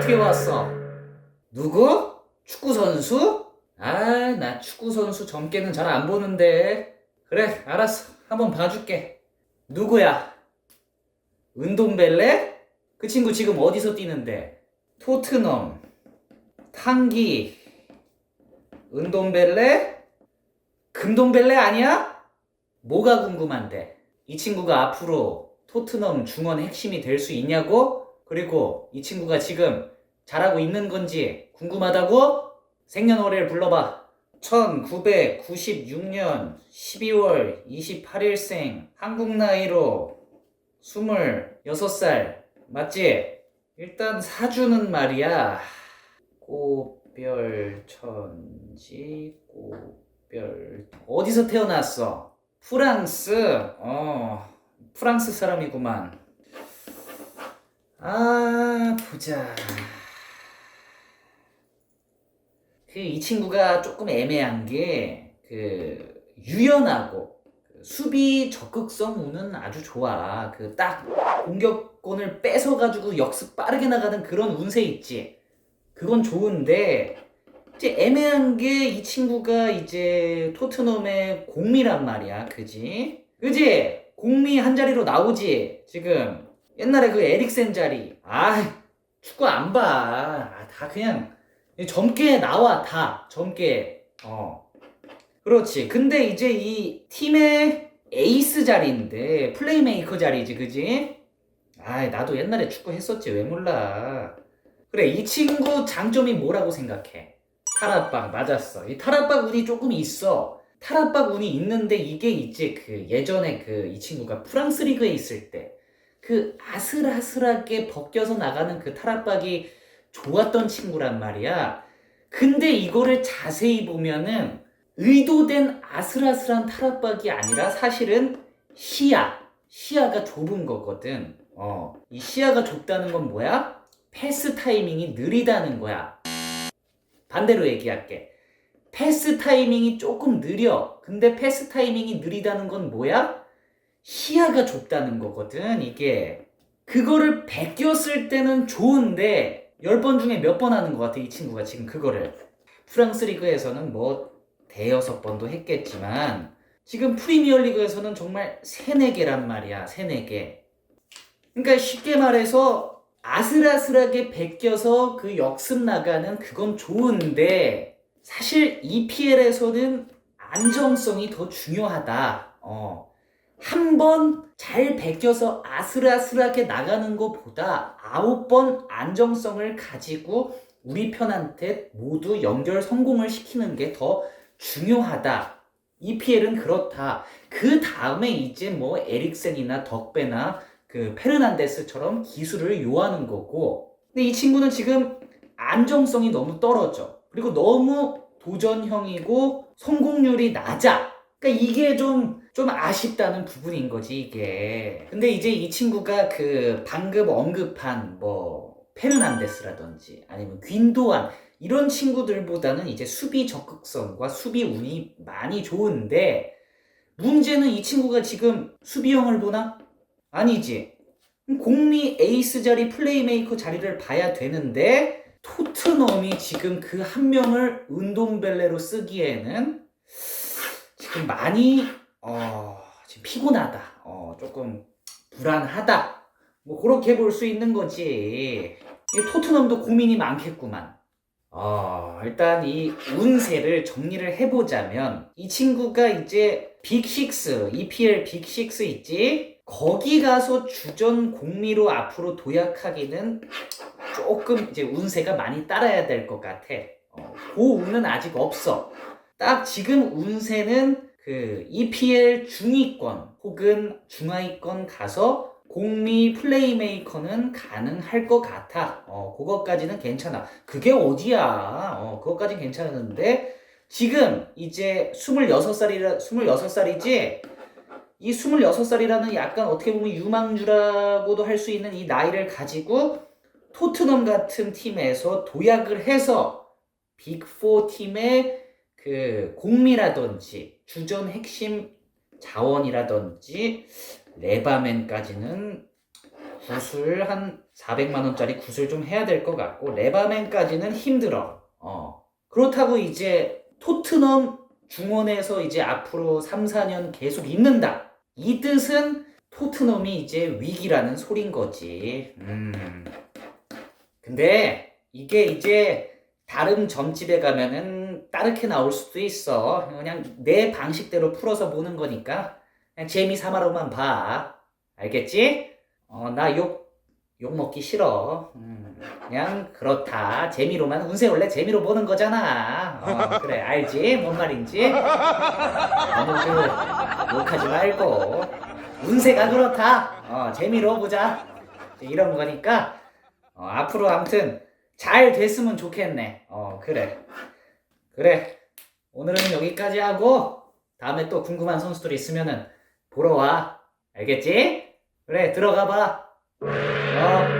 어, 어떻게 왔어? 누구? 축구 선수? 아, 나 축구 선수 젊게는 잘 안 보는데. 그래, 알았어. 한번 봐줄게. 누구야? 은돔벨레? 그 친구 지금 어디서 뛰는데? 토트넘, 탕기, 은돔벨레? 금돔벨레 아니야? 뭐가 궁금한데? 이 친구가 앞으로 토트넘 중원 핵심이 될 수 있냐고? 그리고 이 친구가 지금 잘하고 있는 건지 궁금하다고? 생년월일 불러봐. 1996년 12월 28일생 한국 나이로 26살 맞지? 일단 사주는 말이야 꽃별천지 꽃별 어디서 태어났어? 프랑스 어 프랑스 사람이구만 아 보자 그 이 친구가 조금 애매한 게 그 유연하고 그 수비 적극성 우는 아주 좋아. 그 딱 공격권을 뺏어 가지고 역습 빠르게 나가는 그런 운세 있지. 그건 좋은데 이제 애매한 게 이 친구가 이제 토트넘의 공미란 말이야. 그지? 그지? 공미 한 자리로 나오지. 지금 옛날에 그 에릭센 자리. 아, 축구 안 봐. 아, 다 그냥 젊게 나와 다. 젊게. 어. 그렇지. 근데 이제 이 팀의 에이스 자리인데 플레이메이커 자리지 그지? 아 나도 옛날에 축구 했었지. 왜 몰라. 그래 이 친구 장점이 뭐라고 생각해? 탈압박 맞았어. 이 탈압박 운이 조금 있어. 탈압박 운이 있는데 이게 이제 그 예전에 그 이 친구가 프랑스 리그에 있을 때 그 아슬아슬하게 벗겨서 나가는 그 탈압박이 좋았던 친구란 말이야. 근데 이거를 자세히 보면은 의도된 아슬아슬한 탈압박이 아니라 사실은 시야. 시야가 좁은 거거든. 어. 이 시야가 좁다는 건 뭐야? 패스 타이밍이 느리다는 거야. 반대로 얘기할게. 패스 타이밍이 조금 느려. 근데 패스 타이밍이 느리다는 건 뭐야? 시야가 좁다는 거거든, 이게. 그거를 베꼈을 때는 좋은데, 10번 중에 몇 번 하는 것 같아, 이 친구가 지금 그거를. 프랑스 리그에서는 뭐, 대여섯 번도 했겠지만, 지금 프리미어 리그에서는 정말 세네 개란 말이야, 세네 개. 그러니까 쉽게 말해서, 아슬아슬하게 베껴서 그 역습 나가는 그건 좋은데, 사실 EPL에서는 안정성이 더 중요하다. 어. 한 번 잘 베껴서 아슬아슬하게 나가는 것보다 아홉 번 안정성을 가지고 우리 편한테 모두 연결 성공을 시키는 게 더 중요하다. EPL은 그렇다. 그 다음에 이제 뭐 에릭센이나 덕배나 그 페르난데스처럼 기술을 요하는 거고. 근데 이 친구는 지금 안정성이 너무 떨어져. 그리고 너무 도전형이고 성공률이 낮아. 그러니까 이게 좀, 좀 아쉽다는 부분인 거지, 이게. 근데 이제 이 친구가 그 방금 언급한 뭐, 페르난데스라든지 아니면 귄도안 이런 친구들보다는 이제 수비 적극성과 수비 운이 많이 좋은데 문제는 이 친구가 지금 수비형을 보나? 아니지. 공미 에이스 자리 플레이메이커 자리를 봐야 되는데 토트넘이 지금 그 한 명을 은돔벨레로 쓰기에는 지금 많이 어, 지금 피곤하다. 어, 조금 불안하다. 뭐 그렇게 볼 수 있는 거지. 이 토트넘도 고민이 많겠구만. 어, 일단 이 운세를 정리를 해보자면 이 친구가 이제 빅6, EPL 빅6 있지? 거기 가서 주전 공미로 앞으로 도약하기는 조금 이제 운세가 많이 따라야 될 것 같아. 어, 그 운은 아직 없어. 딱 지금 운세는 그 EPL 중위권 혹은 중하위권 가서 공미 플레이메이커는 가능할 것 같아. 어, 그것까지는 괜찮아. 그게 어디야? 어, 그것까진 괜찮은데 지금 이제 26살이라 26살이지. 이 26살이라는 약간 어떻게 보면 유망주라고도 할 수 있는 이 나이를 가지고 토트넘 같은 팀에서 도약을 해서 빅4 팀의 그 공미라든지 주전 핵심 자원이라든지 레바맨까지는 구슬 한 400만 원짜리 구슬 좀 해야 될 것 같고 레바맨까지는 힘들어. 어. 그렇다고 이제 토트넘 중원에서 이제 앞으로 3, 4년 계속 있는다. 이 뜻은 토트넘이 이제 위기라는 소린 거지. 음. 근데 이게 이제 다른 점집에 가면은 다르게 나올 수도 있어. 그냥 내 방식대로 풀어서 보는 거니까 그냥 재미 삼아로만 봐. 알겠지? 어, 나 욕, 욕 먹기 싫어. 음, 그냥 그렇다. 재미로만, 운세 원래 재미로 보는 거잖아. 어, 그래, 알지? 뭔 말인지? 너무 그, 욕하지 말고. 운세가 그렇다. 어, 재미로 보자. 이런 거니까, 어, 앞으로 아무튼 잘 됐으면 좋겠네. 어, 그래. 그래. 오늘은 여기까지 하고, 다음에 또 궁금한 선수들 있으면은 보러 와. 알겠지? 그래, 들어가 봐. 어.